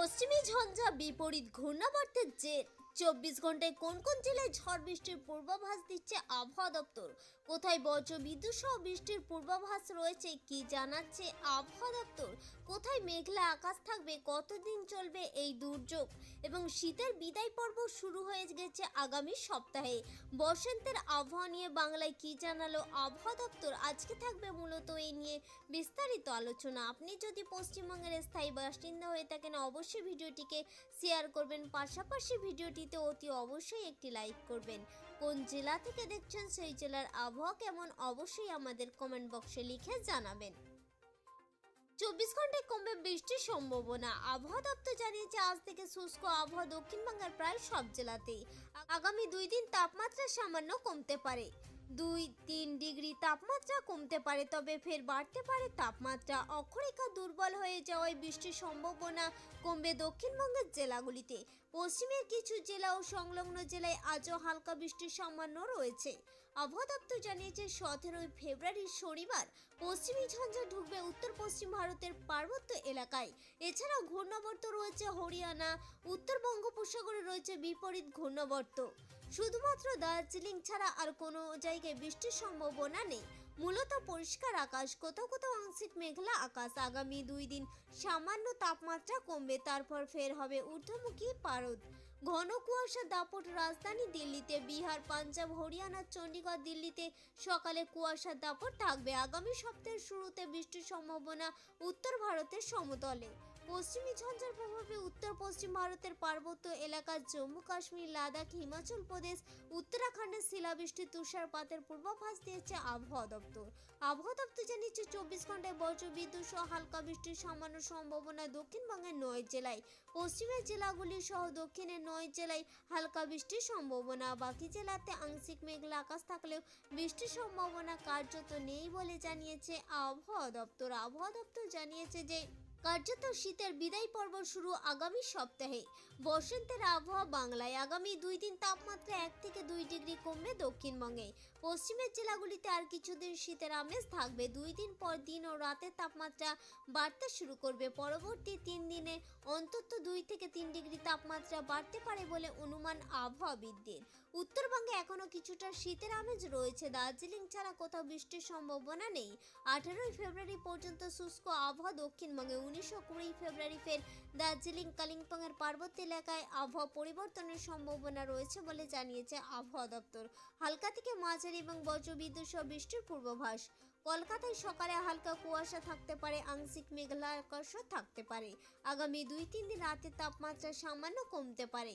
পশ্চিমী ঝঞ্ঝা বিপরীত ঘূর্ণাবর্তের জের। চব্বিশ ঘন্টায় কোন কোন জেলায় ঝড় বৃষ্টির পূর্বাভাস দিচ্ছে আবহাওয়া দপ্তর? কোথায় বজ্র বিদ্যুৎ সহ বৃষ্টির পূর্বাভাস রয়েছে কি জানাচ্ছে আবহাওয়া দপ্তর? কোথায় মেঘলা আকাশ থাকবে? কতদিন চলবে এই দুর্যোগ? এবং শীতের বিদায় পর্ব শুরু হয়ে গেছে আগামী সপ্তাহে। বসন্তের আবহাওয়া নিয়ে বাংলায় কি জানালো আবহাওয়া দপ্তর? আজকে থাকবে মূলত এই নিয়ে বিস্তারিত আলোচনা। আপনি যদি পশ্চিমবঙ্গের স্থায়ী বাসিন্দা হয়ে থাকেন, অবশ্যই ভিডিওটিকে শেয়ার করবেন। পাশাপাশি ভিডিওটিতে অতি অবশ্যই একটি লাইক করবেন। কোন জেলা থেকে দেখছেন সেই জেলার আবহাওয়া কেমন, অবশ্যই আমাদের কমেন্ট বক্সে লিখে জানাবেন। চব্বিশ ঘন্টায় কমবে বৃষ্টির সম্ভাবনা। আবহাওয়া দপ্তর জানিয়েছে, আজ থেকে শুষ্ক আবহাওয়া দক্ষিণবঙ্গের প্রায় সব জেলাতেই। আগামী দুই দিন তাপমাত্রা সামান্য কমতে পারে। দুই তিন ডিগ্রি তাপমাত্রা কমতে পারে, তবে ফের বাড়তে পারে তাপমাত্রা। অক্ষরেখা দুর্বল হয়ে যাওয়ায় বৃষ্টির সম্ভাবনা কমবে দক্ষিণবঙ্গের জেলাগুলিতে। পশ্চিমের কিছু জেলা ও সংলগ্ন জেলায় আজও হালকা বৃষ্টির সামান্য রয়েছে। আবহাওয়া দপ্তর জানিয়েছে, সতেরোই ফেব্রুয়ারি শনিবার পশ্চিমী ঝঞ্ঝা ঢুকবে উত্তর পশ্চিম ভারতের পার্বত্য এলাকায়। এছাড়াও ঘূর্ণাবর্ত রয়েছে হরিয়ানা, উত্তর বঙ্গোপসাগরে রয়েছে বিপরীত ঘূর্ণাবর্ত। শুধুমাত্র দার্জিলিং ছাড়া আর কোনো জায়গায় বৃষ্টির সম্ভাবনা নেই। মূলত পরিষ্কার আকাশ কোথাও কোথাও আংশিক মেঘলা আকাশ। আগামী দুই দিন সামান্য তাপমাত্রা কমবে, তারপর ফের হবে ঊর্ধ্বমুখী পারদ। ঘন কুয়াশা দাপট রাজধানী দিল্লিতে, বিহার, পাঞ্জাব, হরিয়ানা, চণ্ডীগড়, দিল্লিতে সকালে কুয়াশার দাপট থাকবে। আগামী সপ্তাহের শুরুতে বৃষ্টির সম্ভাবনা উত্তর ভারতের সমতলে। পশ্চিমী ঝঞ্ঝার প্রভাবে উত্তর পশ্চিম ভারতের পার্বত্য এলাকা জম্মু কাশ্মীর, লাদাখ, হিমাচল প্রদেশ, উত্তরাখণ্ডের শিলাবৃষ্টি, তুষারপাতের পূর্বাভাস দিয়েছে আবহাওয়া দপ্তর। আবহাওয়া দপ্তর জানিয়েছে, চব্বিশ ঘন্টায় বজ্র, বিদ্যুৎ সহ হালকা বৃষ্টির সামান্য সম্ভাবনা দক্ষিণবঙ্গের নয় জেলায়। পশ্চিমের জেলাগুলি সহ দক্ষিণের নয় জেলায় হালকা বৃষ্টির সম্ভাবনা। বাকি জেলাতে আংশিক মেঘলা আকাশ থাকলেও বৃষ্টির সম্ভাবনা কার্যত নেই বলে জানিয়েছে আবহাওয়া দপ্তর। আবহাওয়া দপ্তর জানিয়েছে যে কার্যত শীতের বিদায় পর্ব শুরু আগামী সপ্তাহে। বসন্তের আবহাওয়া বাংলায় আগামী দুই দিন তাপমাত্রা এক থেকে দুই ডিগ্রি কমবে দক্ষিণবঙ্গে। পশ্চিমের জেলাগুলিতে আর কিছুদিন শীতের আমেজ থাকবে। দুই দিন পর দিন ও রাতের তাপমাত্রা বাড়তে শুরু করবে। পরবর্তী তিন দিনে অন্তত দুই থেকে তিন ডিগ্রি তাপমাত্রা বাড়তে পারে বলে অনুমান আবহাওয়াবিদদের। উত্তরবঙ্গে এখনও কিছুটা শীতের আমেজ রয়েছে। দার্জিলিং ছাড়া কোথাও বৃষ্টির সম্ভাবনা নেই। আঠারোই ফেব্রুয়ারি পর্যন্ত শুষ্ক আবহাওয়া দক্ষিণবঙ্গে উনিশশো কুড়ি ফেব্রুয়ারি ফের দার্জিলিং কালিম্পংয়ের পার্বত্য এলাকায় আবহাওয়া পরিবর্তনের সম্ভাবনা রয়েছে বলে জানিয়েছে আবহাওয়া দপ্তর। হালকা থেকে মাঝারি এবং বজ্রবিদ্যুৎ সহ বৃষ্টির পূর্বাভাস। কলকাতায় সকালে হালকা কুয়াশা থাকতে পারে, আংশিক মেঘলা আকাশও থাকতে পারে। আগামী দুই তিন দিন রাতের তাপমাত্রা সামান্য কমতে পারে।